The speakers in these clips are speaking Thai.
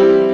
Thank you.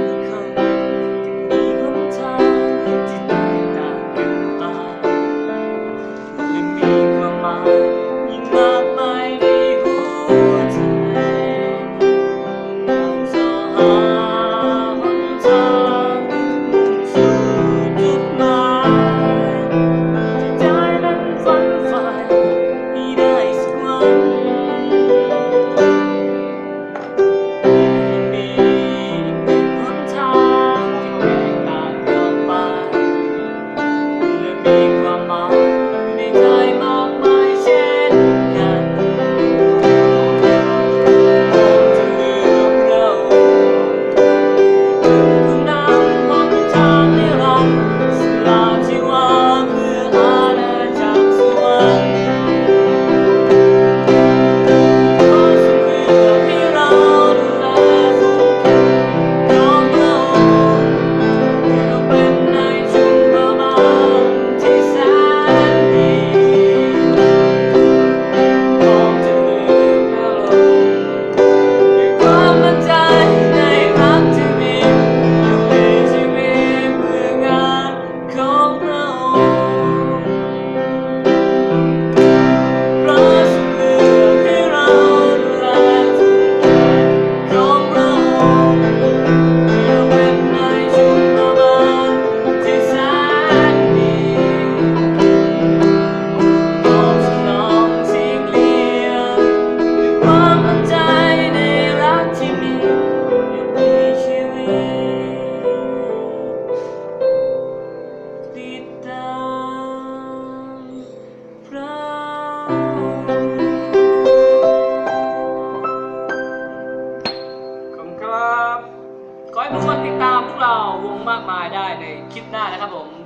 ให้ทุกคนติดตามพวกเราวงมากมายได้ในคลิปหน้านะครับผม